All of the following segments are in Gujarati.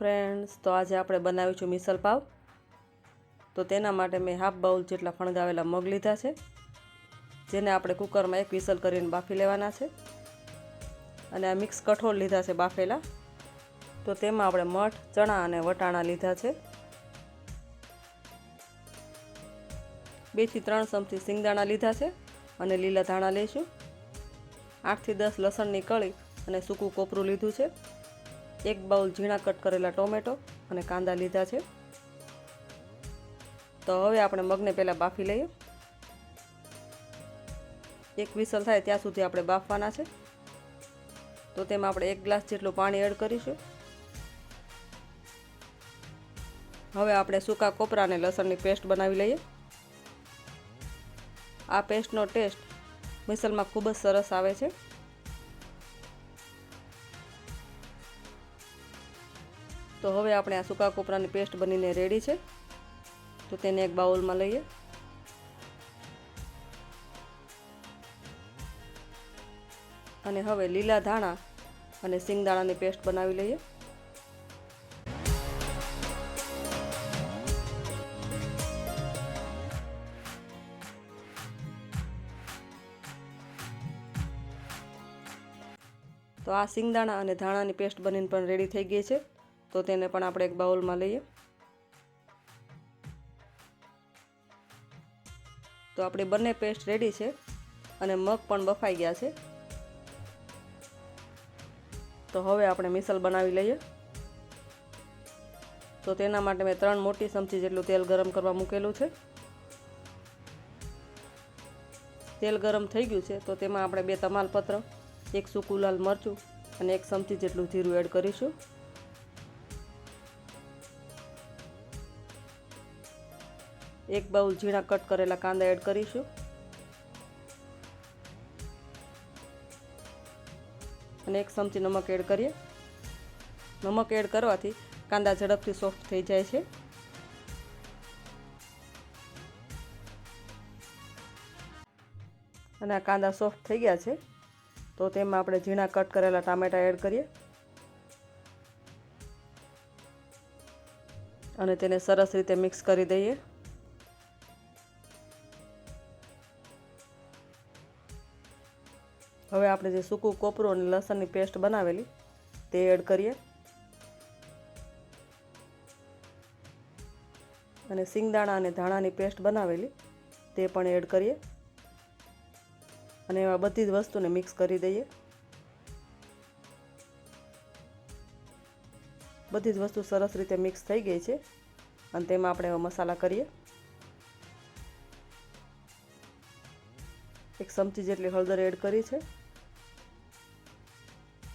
ફ્રેન્ડ્સ તો આજે આપણે બનાવીશું મિસલ પાવ. તો તેના માટે મેં હાફ બાઉલ જેટલા ફણગાવેલા મગ લીધા છે, જેને આપણે કુકરમાં એક વિસલ કરીને બાફી લેવાના છે. અને આ મિક્સ કઠોળ લીધા છે બાફેલા. તો તેમાં આપણે મઠ, ચણા અને વટાણા લીધા છે. બેથી ત્રણ ચમચી સિંગદાણા લીધા છે અને લીલા ધાણા લઈશું. આઠથી દસ લસણની કળી અને સૂકું કોપરું લીધું છે. એક બાઉલ ઝીણા કટ કરેલા ટોમેટો અને કાંદા લીધા છે. તો હવે આપણે મગને પહેલાં બાફી લઈએ. એક વિસલ થાય ત્યાં સુધી આપણે બાફવાના છે. તો તેમાં આપણે એક ગ્લાસ જેટલું પાણી એડ કરીશું. હવે આપણે સૂકા કોપરા અને લસણની પેસ્ટ બનાવી લઈએ. આ પેસ્ટનો ટેસ્ટ મિસલમાં ખૂબ જ સરસ આવે છે. તો હવે આપણે આ સૂકા કોપરાની પેસ્ટ બનીને રેડી છે. તો તેને એક બાઉલમાં લઈએ. અને હવે લીલા ધાણા અને સિંગદાણાની પેસ્ટ બનાવી લઈએ. તો આ સિંગદાણા અને ધાણાની પેસ્ટ બનીને પણ રેડી થઈ ગઈ છે. તો તેને પણ આપણે એક બાઉલમાં લઈએ. તો આપણી બંને પેસ્ટ રેડી છે અને મગ પણ બફાઈ ગયા છે. તો હવે આપણે મિસલ બનાવી લઈએ. તો તેના માટે મેં ત્રણ મોટી ચમચી જેટલું તેલ ગરમ કરવા મૂકેલું છે. તેલ ગરમ થઈ ગયું છે તો તેમાં આપણે બે તમાલપત્ર, એક સૂકું લાલ મરચું અને એક ચમચી જેટલું જીરું એડ કરીશું. એક બાઉલ ઝીણા કટ કરેલા કાંદા એડ કરીશું. અને એક ચમચી નમક એડ કરીએ. નમક એડ કરવાથી કાંદા ઝડપથી સોફ્ટ થઈ જાય છે. અને આ કાંદા સોફ્ટ થઈ ગયા છે. તો તેમાં આપણે ઝીણા કટ કરેલા ટામેટા એડ કરીએ. અને તેને સરસ રીતે મિક્સ કરી દઈએ. હવે આપણે જે સૂકું કોપરું અને લસણની પેસ્ટ બનાવેલી, તે એડ કરીએ. અને સિંગદાણા અને ધાણાની પેસ્ટ બનાવેલી, તે પણ એડ કરીએ. અને એમાં બધી જ વસ્તુને મિક્સ કરી દઈએ. બધી જ વસ્તુ સરસ રીતે મિક્સ થઈ ગઈ છે. અને તેમાં આપણે એવા મસાલા કરીએ. એક ચમચી જેટલી હળદર એડ કરી છે.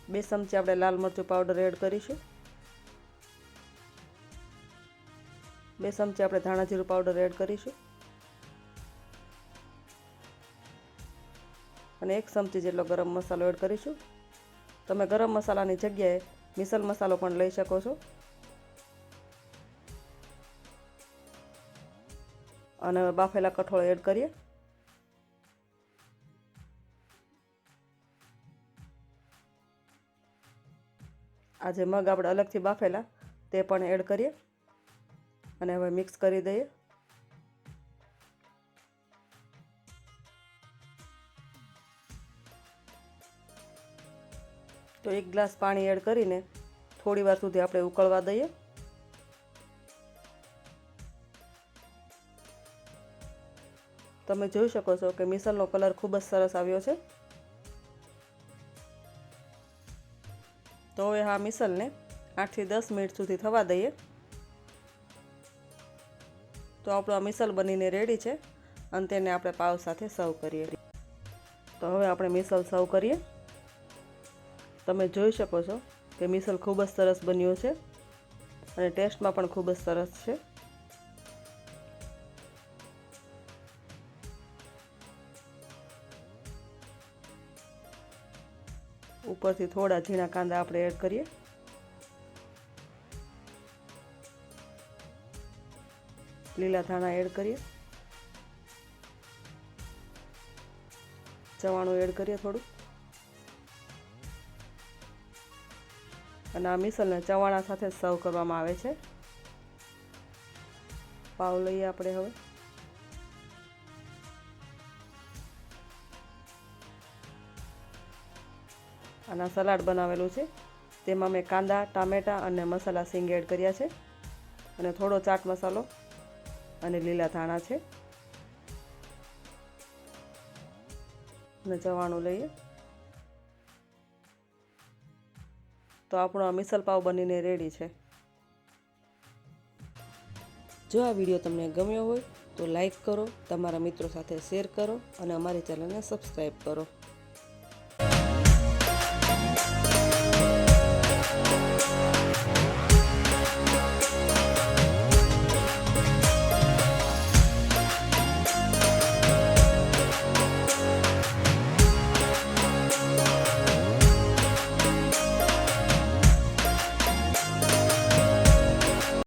બે ચમચી આપણે લાલ મરચું પાવડર એડ કરીશું. બે ચમચી આપણે ધાણા જીરું પાવડર એડ કરીશું. અને એક ચમચી જેટલો ગરમ મસાલો એડ કરીશું. તમે ગરમ મસાલાની જગ્યાએ મિસલ મસાલો પણ લઈ શકો છો. અને બાફેલા કઠોળ એડ કરીએ. આ જે મગ આપણે અલગથી બાફેલા, તે પણ એડ કરીએ. અને હવે મિક્સ કરી દઈએ. તો એક ગ્લાસ પાણી એડ કરીને થોડી વાર સુધી આપણે ઉકળવા દઈએ. તમે જોઈ શકો છો કે મિસલનો કલર ખૂબ જ સરસ આવ્યો છે. તો હવે આ મિસલને આઠથી દસ મિનિટ સુધી થવા દઈએ. તો આપણો આ મિસલ બનીને રેડી છે અને તેને આપણે પાવ સાથે સર્વ કરીએ. તો હવે આપણે મિસલ સર્વ કરીએ. તમે જોઈ શકો છો કે મિસલ ખૂબ જ સરસ બન્યું છે અને ટેસ્ટમાં પણ ખૂબ જ સરસ છે. ઉપરથી થોડા ઝીણા કાંદા આપણે એડ કરીએ. લીલા ધાણા એડ કરીએ. ચવાણું એડ કરીએ થોડું અને આ મિસલને ચવાણા સાથે સર્વ કરવામાં આવે છે. પાવ લઈએ આપણે હવે. આના સલાડ બનાવેલું છે. તેમાં મેં કાંદા, ટામેટાં અને મસાલા સિંગ એડ કર્યા છે. અને થોડો ચાટ મસાલો અને લીલા ધાણા છે. અને જવાનું લઈએ. તો આપણો મિસલ પાવ બનીને રેડી છે. જો આ વીડિયો તમને ગમ્યો હોય તો લાઈક કરો, તમારા મિત્રો સાથે શેર કરો અને અમારી ચેનલને સબસ્ક્રાઈબ કરો.